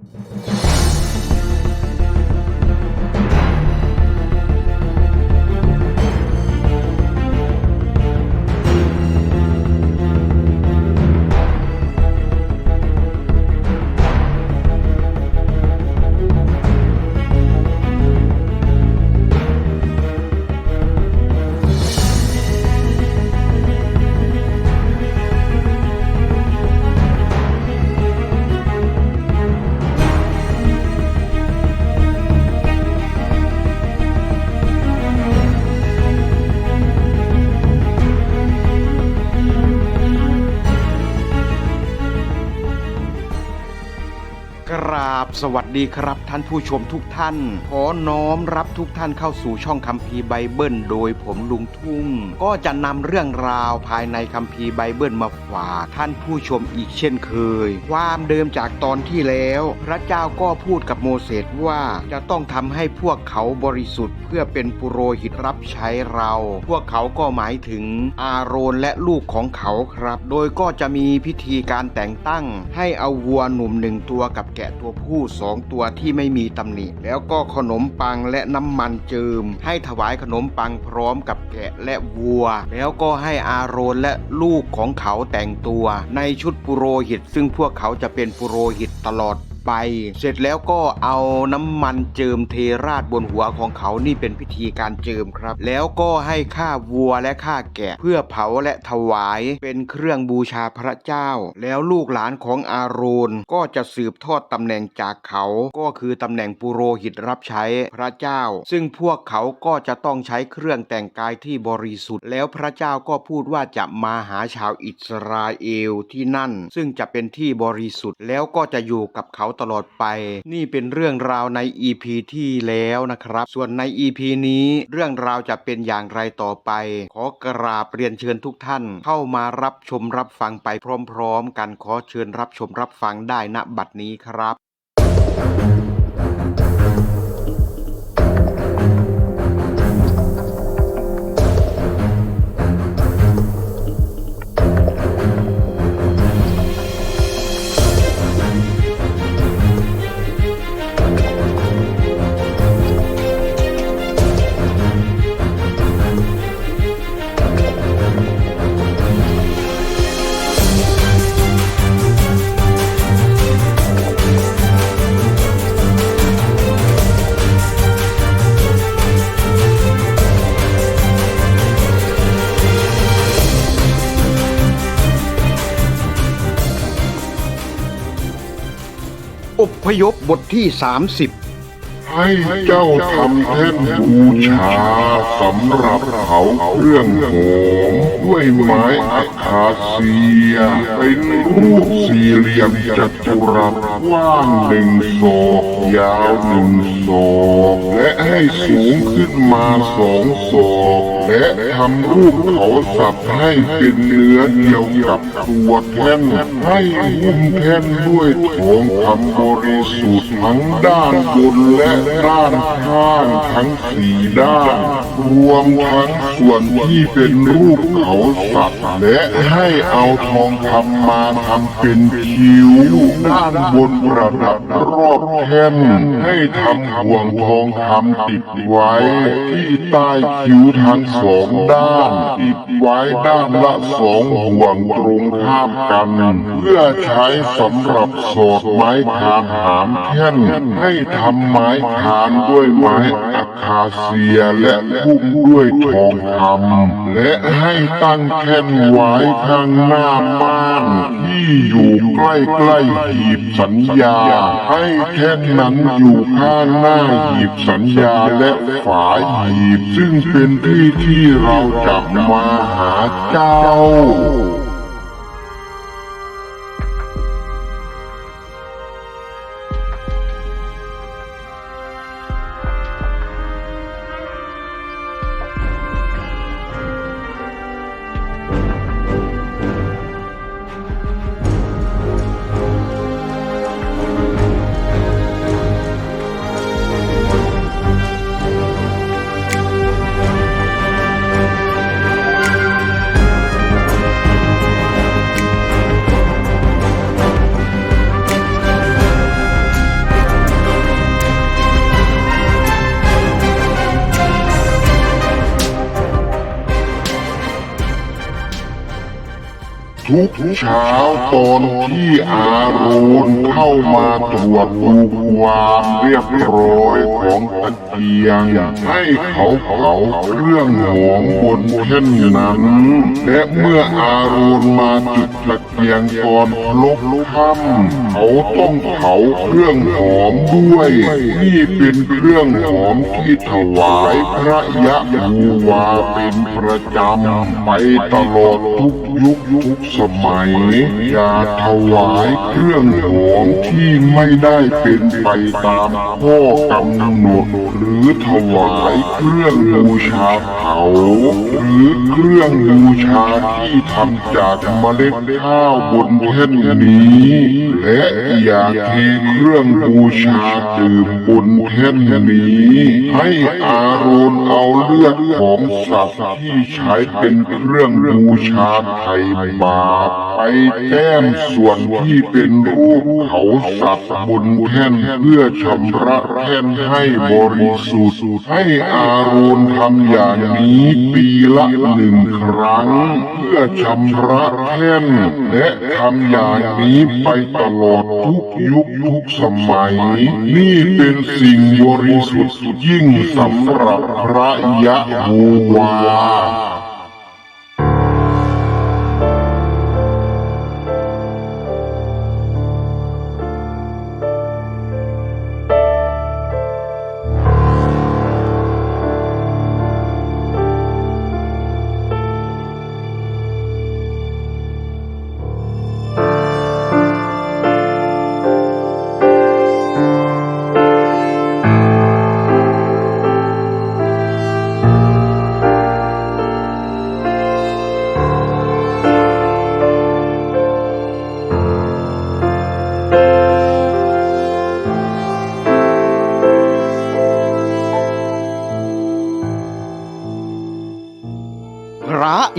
ก สวัสดีครับท่านผู้ชมทุกท่าน ขอน้อมรับทุกท่านเข้าสู่ช่องคัมภีร์ไบเบิล โดยผมลุงทุ่ง ก็จะนำเรื่องราวภายในคัมภีร์ไบเบิลมาฝากท่านผู้ชมอีกเช่นเคย ความเดิมจากตอนที่แล้ว พระเจ้าก็พูดกับโมเสสว่าจะต้องทำให้พวกเขาบริสุทธิ์ เพื่อเป็นปุโรหิตรับใช้เรา พวกเขาก็หมายถึงอาโรนและลูกของเขาครับ โดยก็จะมีพิธีการแต่งตั้งให้เอาวัวหนุ่มหนึ่งตัวกับแกะตัวผู้สองตัวที่ไม่มีตำหนิ แล้วก็ขนมปังและน้ำมันเจิม ให้ถวายขนมปังพร้อมกับแกะและวัว แล้วก็ให้อาโรนและลูกของเขาแต่งตัว ในชุดปุโรหิต ซึ่งพวกเขาจะเป็นปุโรหิตตลอด ไป เสร็จแล้วก็เอาน้ำมันเจิมเทราดบนหัวของเขานี่เป็นพิธีการเจิมครับ แล้วก็ให้ฆ่าวัวและฆ่าแกะ เพื่อเผาและถวายเป็นเครื่องบูชาพระเจ้า แล้วลูกหลานของอาโรนก็จะสืบทอดตำแหน่งจากเขาก็คือตำแหน่งปุโรหิตรับใช้พระเจ้า ซึ่งพวกเขาก็จะต้องใช้เครื่องแต่งกายที่บริสุทธิ์ แล้วพระเจ้าก็พูดว่าจะมาหาชาวอิสราเอลที่นั่น ซึ่งจะเป็นที่บริสุทธิ์แล้วก็จะอยู่กับเขาตลอดไป นี่เป็นเรื่องราวใน EP ที่แล้วนะครับ ส่วนใน EP นี้เรื่องราวจะเป็นอย่างไรต่อไป ขอกราบเรียนเชิญทุกท่านเข้ามารับชมรับฟังไปพร้อม ๆ กันขอเชิญรับชมรับฟังได้ณบัดนี้ครับ ยพบทที่ 30 ให้เจ้าทำแท่นบูชาสำหรับเขาเครื่องหอมด้วยไม้อะคาเซีย เป็นรูปสี่เหลี่ยมจัตุรัสกว้างหนึ่งศอกยาวหนึ่งศอกและให้สูงขึ้นมาสองศอก และทำรูปเขาสับให้เป็นเนื้อเดียวกับตัวแท่นให้หุ้มแท่นด้วยทองคำบริสุทธิ์ทั้งด้านบนและด้านข้างทั้งสี่ด้าน รวมทั้งส่วนที่เป็นรูปเขาสัตว์และให้เอาทองคำมาทำเป็นคิ้วด้านบนประดับรอบแท่นให้ทำห่วงทองคำติดไว้ที่ใต้คิ้วทั้งสองด้านติดไว้ด้านละสองห่วงตรงข้ามกัน เพื่อใช้สำหรับสอดไม้คานหามแท่นให้ทำไม้คานด้วยไม้อะคาเซียและพุ่มด้วยทองคำและให้ตั้งแท่นไว้ข้างหน้าม่านที่อยู่ใกล้ๆหีบสัญญา ให้แท่นนั้นอยู่ข้างหน้าหีบสัญญาและฝาหีบซึ่งเป็นที่ที่ที่เราจะมาหาเจ้า ทุกเช้าตอนที่อาโรนเข้ามาตรวจดูความเรียบร้อยของตะเกียงให้เขาเผาเครื่องหอมบนแท่นนั้น และเมื่ออาโรนมาจุดตะเกียงก่อนลบค่ำเขาต้องเผาเครื่องหอมด้วย นี่เป็นเครื่องหอมที่ถวายพระยะมูวาเป็นประจำไปตลอดทุกยุคทุกสมัยอย่าถวายเครื่องหอมที่ไม่ได้เป็นไปตามข้อกำหนด หรือถวายเครื่องบูชาเผาหรือเครื่องบูชาที่ทำจากเมล็ดข้าวบนแท่นนี้ และอย่าเทเครื่องบูชาดื่มบนแท่นนี้ ให้อาโรนเอาเลือดของสัตว์ที่ใช้เป็นเครื่องบูชาไถ่บาปไปแต้มส่วนที่เป็นรูปเขาสัตว์บนแท่นเพื่อชำระแท่นให้บริสุทธิ์ให้อาโรนทำอย่างนี้ปีละหนึ่งครั้ง เพื่อชำระแท่นและทำอย่างนี้ไปตลอดทุกยุคทุกสมัย นี่เป็นสิ่งบริสุทธิ์ยิ่งสำหรับพระยะโฮวา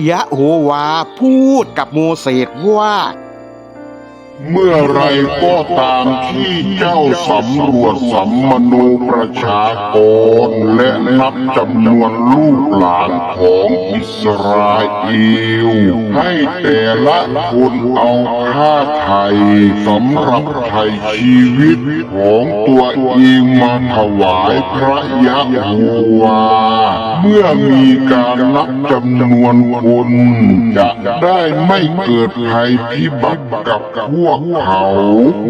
ยะโฮวาพูดกับโมเสสว่า เมื่อไรก็ตามที่เจ้าสำรวจสัมมโนประชากรและนับจำนวนลูกหลานของอิสราเอลให้แต่ละคนเอาค่าไทยสำหรับไทยชีวิตของตัวเองมาถวายพระยะโฮวาเมื่อมีการนับจำนวนคนจะได้ไม่เกิดภัยพิบัติกับพวกเขา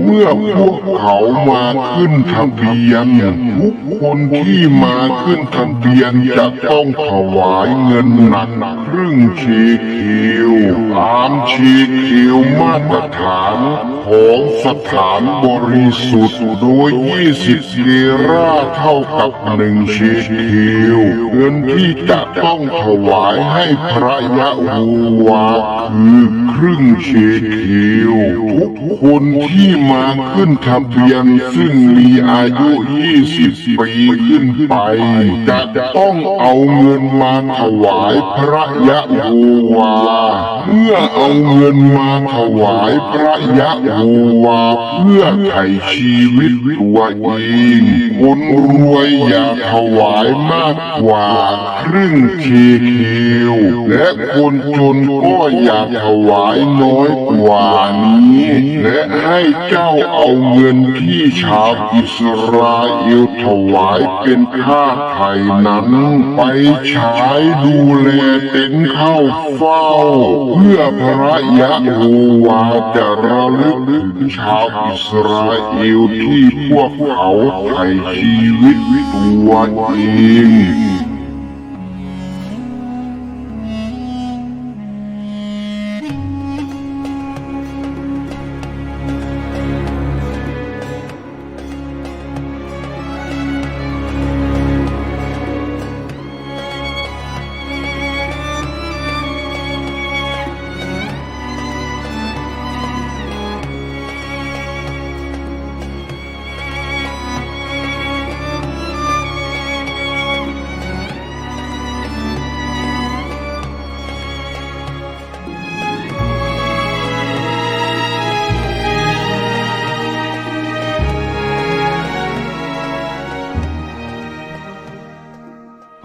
เมื่อพวกเขามาขึ้นทะเบียนทุกคนที่มาขึ้นทะเบียนจะต้องถวายเงินหนักครึ่งเชเคลตามเชเคลมาตรฐานของสถานบริสุทธิ์โดย 20เกราเท่ากับหนึ่งเชเคลเงินที่จะต้องถวายให้พระยะโฮวาคือครึ่งเชเคลทุกคนที่มาขึ้นทะเบียนซึ่งมีอายุ 20 ปีขึ้นไป จะต้องเอาเงินมาถวายพระยะโฮวา เมื่อเอาเงินมาถวายพระยะโฮวา เพื่อไถ่ชีวิตตัวเองคนรวยอย่าถวายมากกว่าครึ่งเคเคลและคนจนก็อย่าถวายน้อยกว่านี้และให้เจ้าเอาเงินที่ชาวอิสราเอลถวายเป็นค่าไถ่นั้น ไปใช้ดูแลเต็นเข้าเฝ้า เพื่อพระยะโฮวาจะระลึกถึงชาวอิสราเอลที่พวกเขาไถ่ชีวิตตัวเอง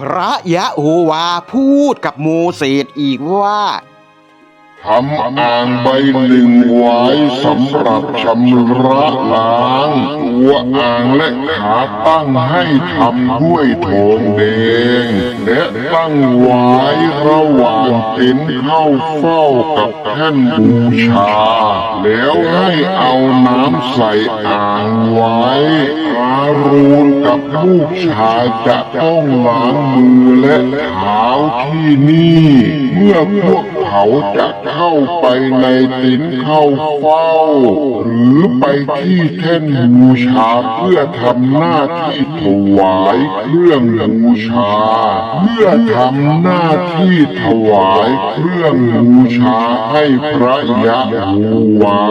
พระยะโฮวาพูดกับโมเสสอีกว่าทำอ่างใบหนึ่งไว้สำหรับชำระล้างตัวอ่างและขาตั้งให้ทำด้วยทองแดง และตั้งไว้ระหว่างเต็นเข้าเฝ้ากับแท่นบูชา แล้วให้เอาน้ำใส่อ่างไว้อารูนกับ ลูกชายจะต้องล้างมือและเท้าที่นี่ เมื่อพวกเขาจะเข้าไปในตินเข้าเฝ้า หรือไปที่แท่นบูชาเพื่อทำหน้าที่ถวายเครื่องบูชา เมื่อทำหน้าที่ถวายเครื่องบูชาให้พระยะโฮวา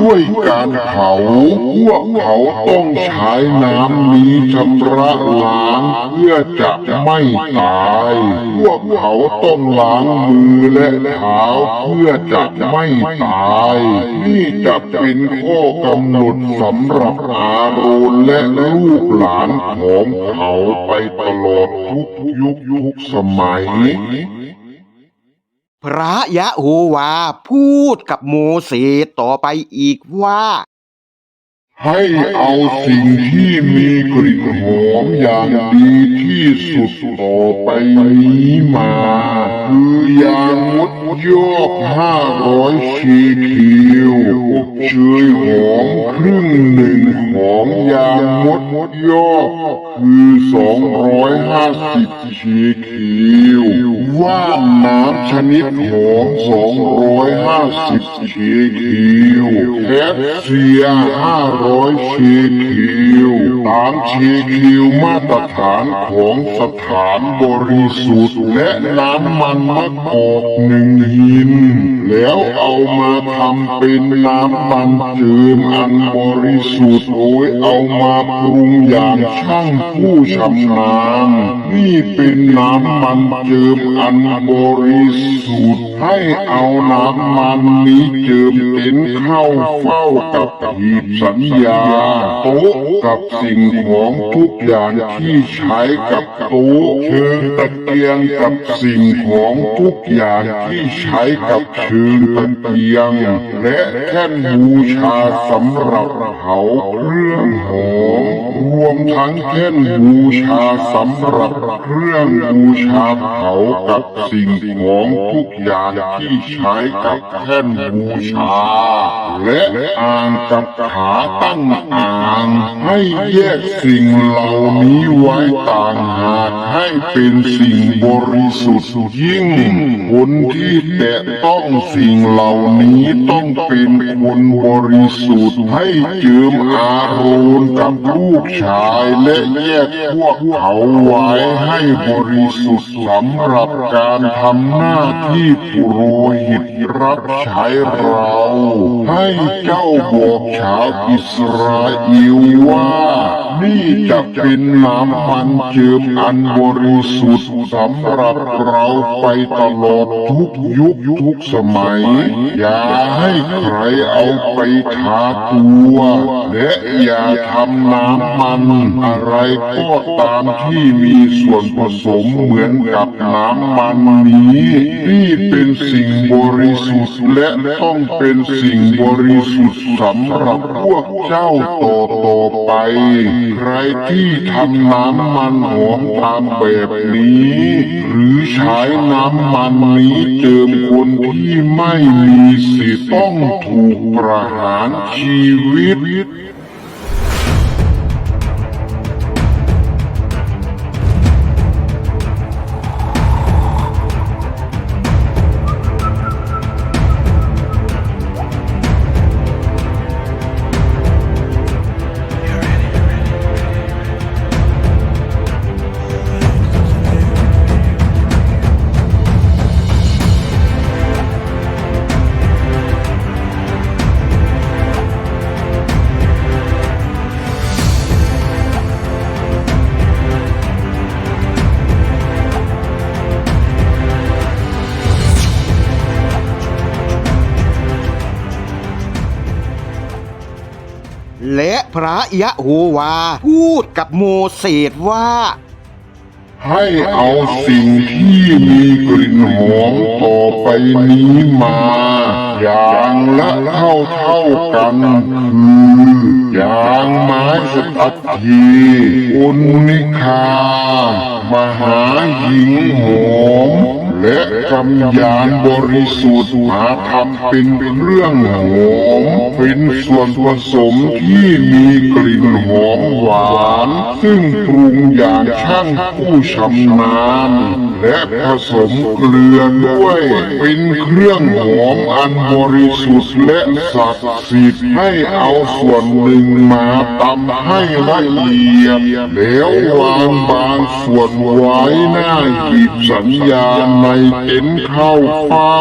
ด้วยการเผาพวกเขาต้องใช้น้ำนี้ชำระล้างเพื่อจะไม่ตาย พวกเขาต้องล้างมือและเท้าเพื่อจะไม่ตาย นี่จะเป็นข้อกำหนดสำหรับอาโรนและลูกหลานของเขาไปตลอดทุกยุคทุกสมัยพระยะโฮวาพูดกับโมเสสต่อไปอีกว่า ให้เอาสิ่งที่มีกลิ่นหอมอย่างดีที่สุดต่อไปนี้มา คือยางมดยอกห้าร้อยชีคิวอบเชยหอมครึ่งหนึ่งของยางมดยอกคือสองร้อยห้าสิบชีคิวว่านน้ำชนิดหอมสองร้อยห้าสิบชีคิวแคปเซียห้าร้อยชี คิวตามชีคิวมาตรฐานของสถานบริสุทธิ์ และน้ำมันมะกอกหนึ่งหิน แล้วเอามาทำเป็นน้ำมันเจิมอันบริสุทธิ์โดยเอามาปรุงอย่างช่างผู้ชำนาญนี่เป็นน้ำมันเจิมอันบริสุทธิ์ให้เอาน้ำมันนี้เจิมเต็นเข้าเฝ้ากับหีบสัญญาโต๊ะกับสิ่งของทุกอย่างที่ใช้กับโต๊ะเชิงตะเกียงกับสิ่งของทุกอย่างที่ใช้กับเชิงตะเกียง และแท่นบูชาสำหรับเผาเครื่องหอมรวมทั้งแท่นบูชาสำหรับเครื่องบูชาเผากับสิ่งของทุกอย่างที่ใช้กับแท่นบูชา และอ่างกับขาตั้งอ่างให้แยกสิ่งเหล่านี้ไว้ต่างหากให้เป็นสิ่งบริสุทธิ์ยิ่งคนที่แตะต้องสิ่งเหล่านี้ต้องเป็นคนบริสุทธิ์ให้เจิมอาโรนกับลูกชายและแยกพวกเขาไว้ให้บริสุทธิ์สำหรับการทำหน้าที่ปุโรหิตรับใช้เรา ให้เจ้าบอกชาวอิสราเอลว่า Nossa. นี่จะเป็นน้ำมันเจิมอันบริสุทธิ์สำหรับเราไปตลอดทุกยุคทุกสมัย อย่าให้ใครเอาไปทาตัวและอย่าทำน้ำมัน อะไรก็ตามที่มีส่วนผสมเหมือนกับน้ำมันนี้นี่เป็นสิ่งบริสุทธิ์และต้องเป็นสิ่งบริสุทธิ์สำหรับพวกเจ้าต่อต่อไปใครที่ทำน้ำมันหอมตามแบบนี้ หรือใช้น้ำมันนี้เจิมคนที่ไม่มีสิทธิ์ต้องถูกประหารชีวิต ระยะโฮวา พูดกับโมเสสว่าให้เอาสิ่งที่มีกลิ่นหอมต่อไปนี้มา อย่างละเท่าเท่ากันคืออย่างไม้สตักทีอุนิคามหาหญิงหอมและกำยานบริสุทธิ์มาทำเป็นเครื่องหอม เป็นส่วนผสมที่มีกลิ่นหอมหวาน ซึ่งปรุงอย่างช่างผู้ชำนาญและผสมเกลือด้วย เป็นเครื่องหอมอันบริสุทธิ์และศักดิ์สิทธิ์ให้เอาส่วนหนึ่งมาตำให้ละเอียดแล้ววางบางส่วนไว้หน้าหีบสัญญาในเต็นท์เข้าเฝ้า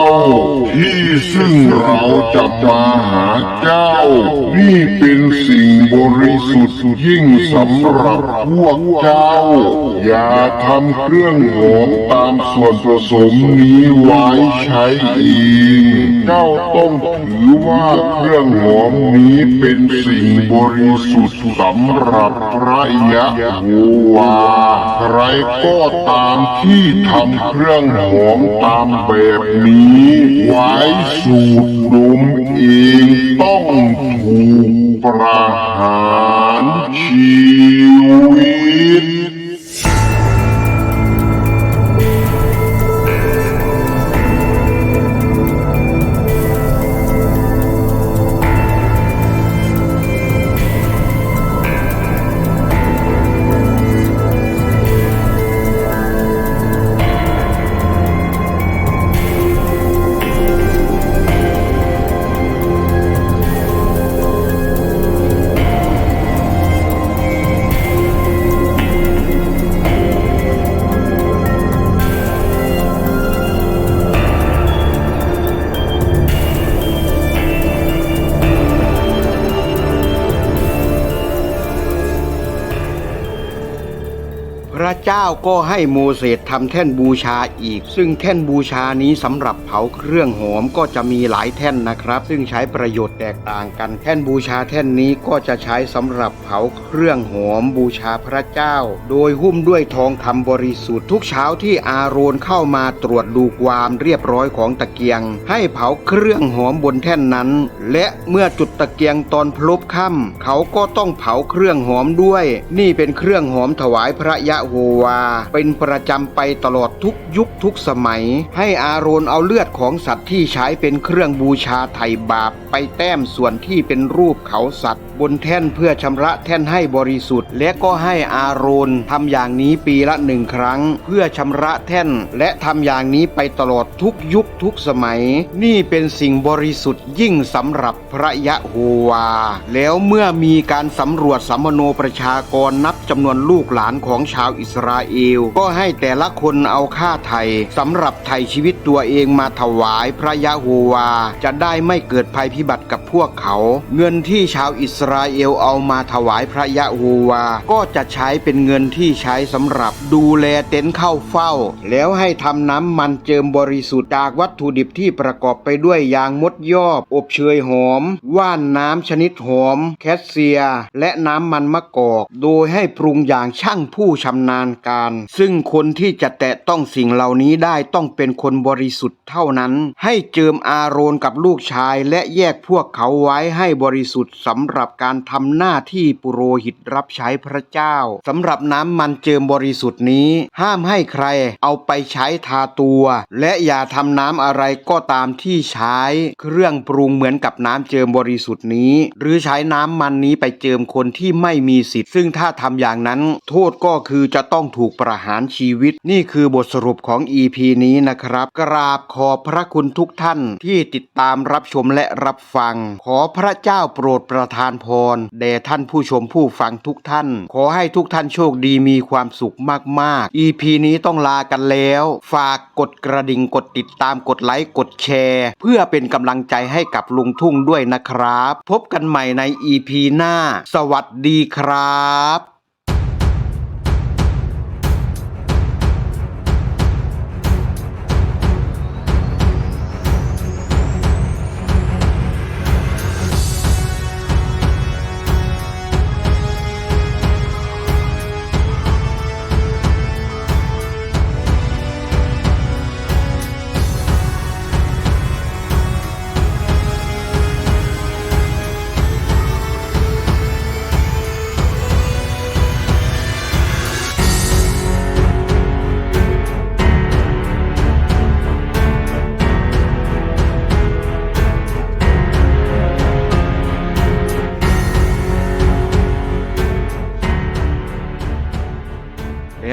ที่ซึ่งเราจะมาหาเจ้า นี่เป็นสิ่งบริสุทธิ์ยิ่งสำหรับพวกเจ้า อย่าทำเครื่องหอมตามส่วนผสมนี้ไว้ใช้เองเจ้าต้องถือว่าเครื่องหอมนี้เป็นสิ่งบริสุทธิ์สำหรับพระยะโฮวาใครก็ตามที่ทำเครื่องหอมตามแบบนี้ ไว้สูดดมเองต้อง้องถูกประหารชีวิต เจ้าก็ให้โมเสสทำแท่นบูชาอีก ซึ่งแท่นบูชานี้สำหรับเผาเครื่องหอมก็จะมีหลายแท่นนะครับ ซึ่งใช้ประโยชน์แตกต่างกัน แท่นบูชาแท่นนี้ก็จะใช้สำหรับเผาเครื่องหอมบูชาพระเจ้า โดยหุ้มด้วยทองคำบริสุทธิ์ทุกเช้าที่อาโรนเข้ามาตรวจดูความเรียบร้อยของตะเกียง ให้เผาเครื่องหอมบนแท่นนั้น และเมื่อจุดตะเกียงตอนพลบค่ำเขาก็ต้องเผาเครื่องหอมด้วย นี่เป็นเครื่องหอมถวายพระยะโฮวา เป็นประจำไปตลอดทุกยุคทุกสมัย ให้อาโรนเอาเลือดของสัตว์ที่ใช้เป็นเครื่องบูชาไถ่บาป ไปแต้มส่วนที่เป็นรูปเขาสัตว์ บนแท่นเพื่อชำระแท่นให้บริสุทธิ์ และก็ให้อาโรนทำอย่างนี้ปีละหนึ่งครั้ง เพื่อชำระแท่น และทำอย่างนี้ไปตลอดทุกยุคทุกสมัย นี่เป็นสิ่งบริสุทธิ์ยิ่งสำหรับพระยะโฮวา แล้วเมื่อมีการสำรวจสัมโนประชากรนับจำนวนลูกหลานของชาวอิสราเอล ก็ให้แต่ละคนเอาค่าไถ่สำหรับไถ่ชีวิตตัวเองมาถวายพระยะโฮวา จะได้ไม่เกิดภัยพิบัติกับพวกเขา เงินที่ชาวอิสราเอลเอามาถวายพระยะโฮวา ก็จะใช้เป็นเงินที่ใช้สำหรับดูแลเต็นท์เข้าเฝ้า แล้วให้ทำน้ำมันเจิมบริสุทธิ์จากวัตถุดิบที่ประกอบไปด้วยยางมดยอบ อบเชยหอม ว่านน้ำชนิดหอม แคสเซีย และน้ำมันมะกอกโดยให้ปรุงอย่างช่างผู้ชำนาญการ ซึ่งคนที่จะแตะต้องสิ่งเหล่านี้ได้ต้องเป็นคนบริสุทธิ์เท่านั้น ให้เจิมอาโรนกับลูกชายและแยกพวกเขาไว้ให้บริสุทธิ์สำหรับการทำหน้าที่ปุโรหิตรับใช้พระเจ้าสำหรับน้ำมันเจิมบริสุทธิ์นี้ ห้ามให้ใครเอาไปใช้ทาตัว และอย่าทำน้ำอะไรก็ตามที่ใช้ เครื่องปรุงเหมือนกับน้ำเจิมบริสุทธิ์นี้ หรือใช้น้ำมันนี้ไปเจิมคนที่ไม่มีสิทธิ์ ซึ่งถ้าทำอย่างนั้น โทษก็คือจะต้องถูกประหารชีวิต นี่คือบทสรุปของ EP นี้นะครับ กราบขอบพระคุณทุกท่านที่ติดตามรับชมและรับฟัง ขอพระเจ้าโปรดประทานพรแด่ท่านผู้ชมผู้ฟังทุกท่าน ขอให้ทุกท่านโชคดีมีความสุขมากๆ EP นี้ต้องลากันแล้ว ฝากกดกระดิ่งกดติดตามกดไลค์กดแชร์ เพื่อเป็นกำลังใจให้กับลุงทุ่งด้วยนะครับ พบกันใหม่ใน EP หน้า สวัสดีครับ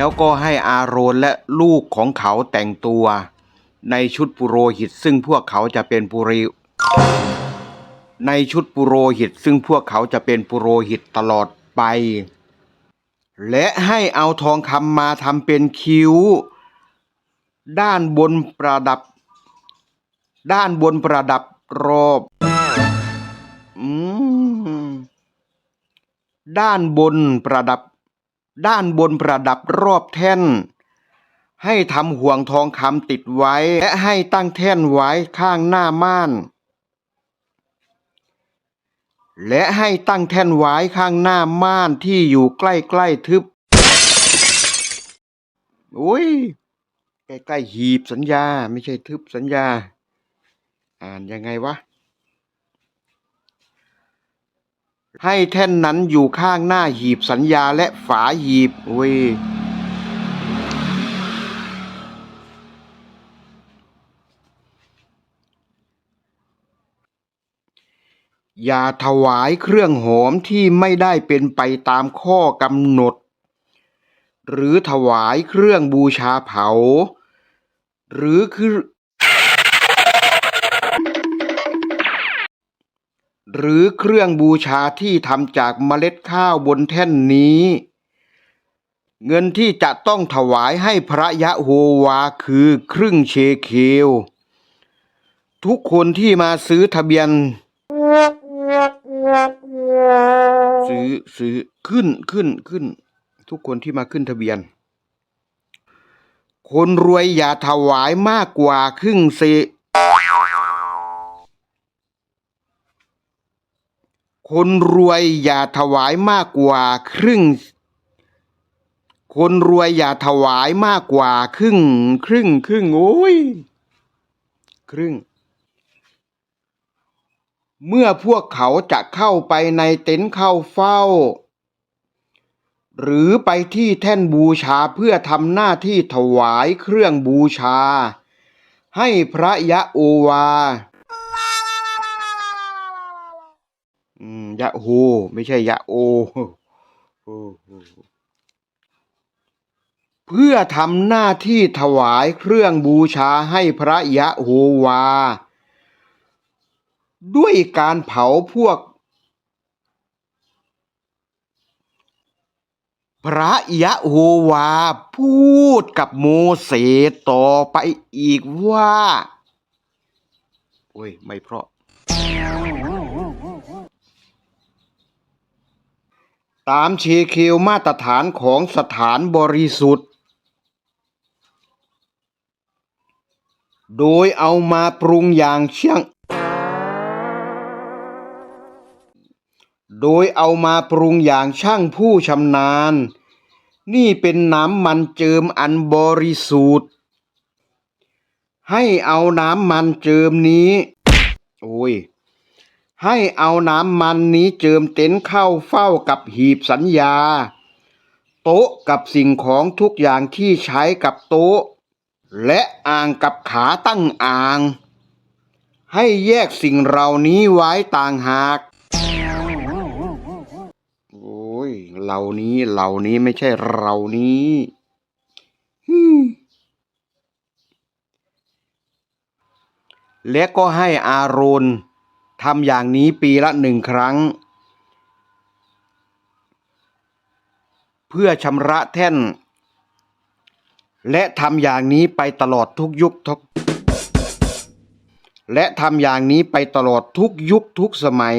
แล้วก็ให้อาโรนและลูกของเขาแต่งตัว ในชุดปุโรหิต ซึ่งพวกเขาจะเป็นปุริในชุดปุโรหิต ซึ่งพวกเขาจะเป็นปุโรหิตตลอดไป และให้เอาทองคำมาทำเป็นคิ้ว ด้านบนประดับ ด้านบนประดับรอบอืมด้านบนประดับ ด้านบนประดับรอบแท่น ให้ทำห่วงทองคำติดไว้ และให้ตั้งแท่นไว้ข้างหน้าม่าน และให้ตั้งแท่นไว้ข้างหน้าม่านที่อยู่ใกล้ๆทึบอุ้ยใกล้ๆหีบสัญญา ไม่ใช่ทึบสัญญา อ่านยังไงวะ ให้แท่นนั้นอยู่ข้างหน้าหีบสัญญาและฝาหีบเว้ยอย่าถวายเครื่องหอมที่ไม่ได้เป็นไปตามข้อกำหนด หรือถวายเครื่องบูชาเผา หรือ หรือเครื่องบูชาที่ทำจากเมล็ดข้าวบนแท่นนี้ เงินที่จะต้องถวายให้พระยะโฮวาคือครึ่งเชเคลทุกคนที่มาซื้อทะเบียน ซื้อซื้อขึ้นขึ้นขึ้น ทุกคนที่มาขึ้นทะเบียน คนรวยอย่าถวายมากกว่าครึ่งเซ คนรวยอย่าถวายมากกว่าครึ่ง คนรวยอย่าถวายมากกว่าครึ่ง ครึ่งครึ่งโอ้ยครึ่ง เมื่อพวกเขาจะเข้าไปในเต็นท์เข้าเฝ้า หรือไปที่แท่นบูชาเพื่อทำหน้าที่ถวายเครื่องบูชา ให้พระยะโอวา อืมยะโฮไม่ใช่ยะโอเพื่อทำหน้าที่ถวายเครื่องบูชาให้พระยะโฮวา ด้วยการเผาพวก พระยะโฮวาพูดกับโมเสสต่อไปอีกว่า โอ้ย ไม่เพราะ ตามเชเคลมาตรฐานของสถานบริสุทธิ์ โดยเอามาปรุงอย่างเชี่ยง โดยเอามาปรุงอย่างช่างผู้ชำนาญ นี่เป็นน้ำมันเจิมอันบริสุทธิ์ ให้เอาน้ำมันเจิมนี้ โอ้ย ให้เอาน้ำมันนี้เจิมเต็นท์เข้าเฝ้ากับหีบสัญญา โต๊ะกับสิ่งของทุกอย่างที่ใช้กับโต๊ะ และอ่างกับขาตั้งอ่าง ให้แยกสิ่งเหล่านี้ไว้ต่างหากโอ้ยเหล่านี้เหล่านี้ไม่ใช่เรานี้และก็ให้อาโรน ทำอย่างนี้ปีละหนึ่งครั้ง เพื่อชำระแท่น และทำอย่างนี้ไปตลอดทุกยุคทุกและทำอย่างนี้ไปตลอดทุกยุคทุกสมัย